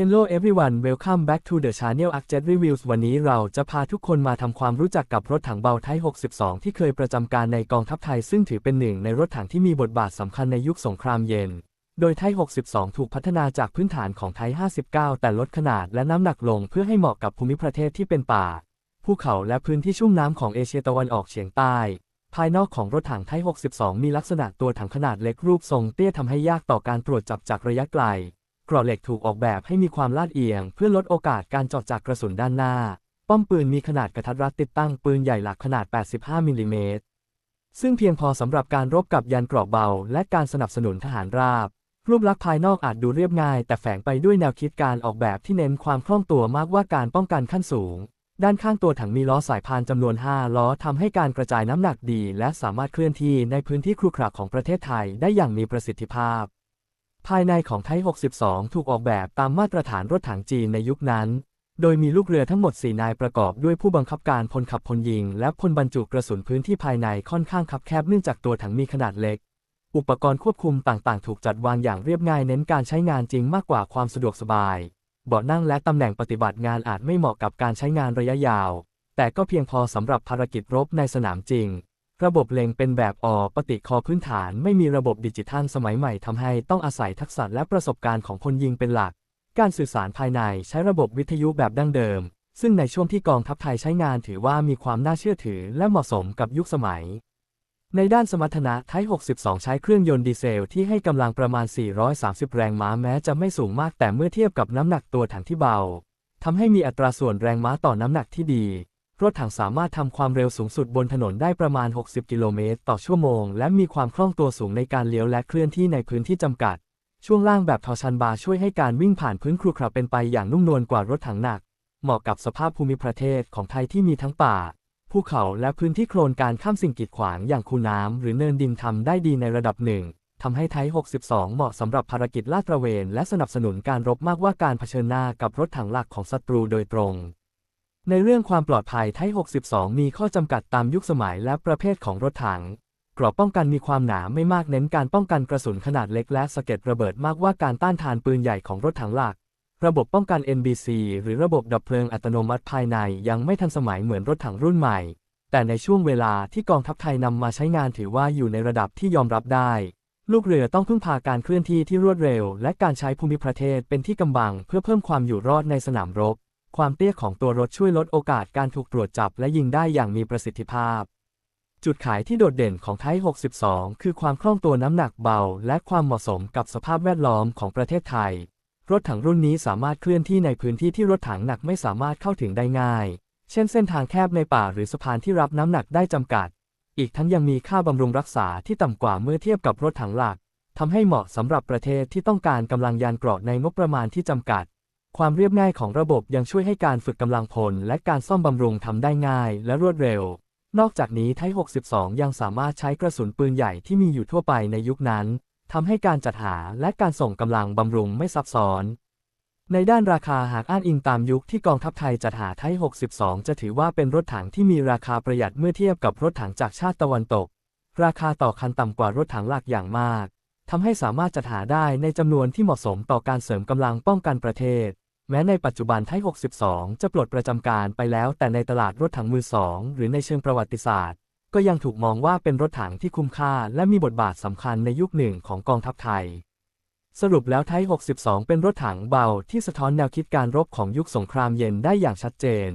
Hello everyone welcome back to the channel Arcjet Reviews วันนี้เราจะพาทุกคนมาทำความรู้จักกับรถถังเบาไทย 62 ที่เคยประจำการในกองทัพไทย ซึ่งถือเป็นหนึ่งในรถถังที่มีบทบาทสำคัญในยุคสงครามเย็น โดยไทย 62 ถูกพัฒนาจากพื้นฐานของไทย 59 แต่ลดขนาดและน้ำหนักลงเพื่อให้เหมาะกับภูมิประเทศที่เป็นป่า ภูเขาและพื้นที่ชุ่มน้ำของเอเชียตะวันออกเฉียงใต้ ภายนอกของรถถังไทย 62 มีลักษณะตัวถังขนาดเล็กรูปทรงเตี้ยทำให้ยากต่อการตรวจจับจากระยะไกล กรอบเหล็กถูกออกแบบให้มีความลาดเอียง เพื่อลดโอกาสการเจาะจากกระสุนด้านหน้า ป้อมปืนมีขนาดกระทัดรัดติดตั้งปืนใหญ่หลักขนาด 85 มิลลิเมตร ซึ่งเพียงพอสำหรับการรบกับยันเกราะเบา และการสนับสนุนทหารราบ รูปลักษณ์ภายนอกอาจดูเรียบง่าย แต่แฝงไปด้วยแนวคิดการออกแบบที่เน้นความคล่องตัวมากกว่าการป้องกันขั้นสูง ด้านข้างตัวถังมีล้อสายพานจำนวน 5 ล้อทำให้การกระจายน้ำหนักดี และสามารถเคลื่อนที่ในพื้นที่ครุขระของประเทศไทยได้อย่างมีประสิทธิภาพ ภายในของไทย 62 ถูกออกแบบตามมาตรฐานรถถังจีนในยุคนั้น โดยมีลูกเรือทั้งหมด 4 นายประกอบด้วยผู้บังคับการพลขับพลยิง และพลบรรจุกระสุนพื้นที่ภายในค่อนข้างคับแคบเนื่องจากตัวถังมีขนาดเล็ก อุปกรณ์ควบคุมต่างๆ ถูกจัดวางอย่างเรียบง่ายเน้นการใช้งานจริงมากกว่าความสะดวกสบาย เบาะนั่งและตำแหน่งปฏิบัติงานอาจไม่เหมาะกับการใช้งานระยะยาว แต่ก็เพียงพอสำหรับภารกิจรบในสนามจริง ระบบเล็งเป็นแบบอปฏิคอพื้นฐานไม่มีระบบดิจิทัลสมัยใหม่ทำให้ต้องอาศัยทักษะและประสบการณ์ของพลยิงเป็นหลัก การสื่อสารภายในใช้ระบบวิทยุแบบดั้งเดิม ซึ่งในช่วงที่กองทัพไทยใช้งานถือว่ามีความน่าเชื่อถือและเหมาะสมกับยุคสมัย ในด้านสมรรถนะไทย62 ใช้เครื่องยนต์ดีเซลที่ให้กำลังประมาณ 430 แรงม้าแม้จะไม่สูงมากแต่เมื่อเทียบกับน้ำหนักตัวถังที่เบาทำให้มีอัตราส่วนแรงม้าต่อน้ำหนักที่ดี รถถังสามารถทำความเร็วสูงสุดบนถนนได้ประมาณ 60 กิโลเมตรต่อชั่วโมง และมีความคล่องตัวสูงในการเลี้ยวและเคลื่อนที่ในพื้นที่จำกัด ช่วงล่างแบบทอชันบาร์ช่วยให้การวิ่งผ่านพื้นครุขระเป็นไปอย่างนุ่มนวลกว่ารถถังหนัก เหมาะกับสภาพภูมิประเทศของไทยที่มีทั้งป่า ภูเขาและพื้นที่โคลนการข้ามสิ่งกีดขวางอย่างคูน้ำหรือเนินดินทำได้ดีในระดับหนึ่งทำให้ไทย 62 เหมาะสำหรับภารกิจลาดตระเวน และสนับสนุนการรบมากว่าการเผชิญหน้ากับรถถังหลักของศัตรูโดยตรง ในเรื่องความปลอดภัยไทย 62 มีข้อจำกัดตามยุคสมัยและประเภทของรถถังกรอบป้องกันมีความหนาไม่มากเน้นการป้องกันกระสุนขนาดเล็กและสะเก็ดระเบิดมากกว่าการต้านทานปืนใหญ่ของรถถังหลัก ระบบป้องกัน NBC หรือระบบดับเพลิงอัตโนมัติภายในยังไม่ทันสมัยเหมือนรถถังรุ่นใหม่ แต่ในช่วงเวลาที่กองทัพไทยนำมาใช้งานถือว่าอยู่ในระดับที่ยอมรับได้ ลูกเรือต้องพึ่งพาการเคลื่อนที่ที่รวดเร็ว และการใช้ภูมิประเทศเป็นที่กำบังเพื่อเพิ่มความอยู่รอดในสนามรบ ความเตี้ยของตัวรถช่วยลดโอกาสการถูกตรวจจับและยิงได้อย่างมีประสิทธิภาพ จุดขายที่โดดเด่นของไทย 62 คือความคล่องตัวน้ำหนักเบา และความเหมาะสมกับสภาพแวดล้อมของประเทศไทย รถถังรุ่นนี้สามารถเคลื่อนที่ในพื้นที่ที่รถถังหนักไม่สามารถเข้าถึงได้ง่าย เช่นเส้นทางแคบในป่าหรือสะพานที่รับน้ำหนักได้จำกัด อีกทั้งยังมีค่าบำรุงรักษาที่ต่ำกว่าเมื่อเทียบกับรถถังหลักทำให้เหมาะสำหรับประเทศที่ต้องการกำลังยานเกราะในงบประมาณที่จำกัด ความเรียบง่ายของระบบยังช่วยให้การฝึกกำลังพล และการซ่อมบำรุงทำได้ง่ายและรวดเร็ว นอกจากนี้ไทย62 ยังสามารถใช้กระสุนปืนใหญ่ที่มีอยู่ทั่วไปในยุคนั้นทำให้การจัดหาและการส่งกำลังบำรุงไม่ซับซ้อน ในด้านราคาหากอ้างอิงตามยุคที่กองทัพไทยจัดหาไทย62 จะถือว่าเป็นรถถังที่มีราคาประหยัดเมื่อเทียบกับรถถังจากชาติตะวันตก ราคาต่อคันต่ำกว่ารถถังหลักอย่างมากทำให้สามารถจัดหาได้ในจำนวนที่เหมาะสมต่อการเสริมกำลังป้องกันประเทศ แม้ในปัจจุบันไทย 62 จะปลดประจำการไปแล้ว แต่ในตลาดรถถังมือสองหรือในเชิงประวัติศาสตร์ ก็ยังถูกมองว่าเป็นรถถังที่คุ้มค่า และมีบทบาทสำคัญในยุคหนึ่งของกองทัพไทย สรุปแล้วไทย 62 เป็นรถถังเบาที่สะท้อนแนวคิดการรบของยุคสงครามเย็นได้อย่างชัดเจน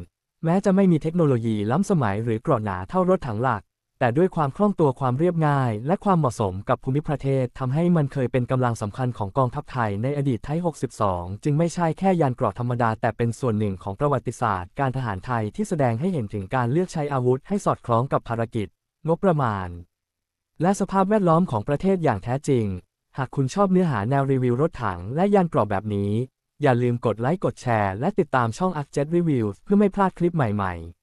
แม้จะไม่มีเทคโนโลยีล้ำสมัยหรือเกราะหนาเท่ารถถังหลัก แต่ด้วยความคล่องตัวความเรียบง่าย และความเหมาะสมกับภูมิประเทศทำให้มันเคยเป็นกำลังสำคัญของกองทัพไทยในอดีตไทย 62 จึงไม่ใช่แค่ยานเกราะธรรมดา แต่เป็นส่วนหนึ่งของประวัติศาสตร์ การทหารไทยที่แสดงให้เห็นถึงการเลือกใช้อาวุธให้สอดคล้องกับภารกิจ งบประมาณ และสภาพแวดล้อมของประเทศอย่างแท้จริง หากคุณชอบเนื้อหาแนวรีวิวรถถังและยานเกราะแบบนี้ อย่าลืมกดไลค์กดแชร์ และติดตามช่อง a r j e t Review เพื่อไม่พลาดคลิปใหม่ ๆ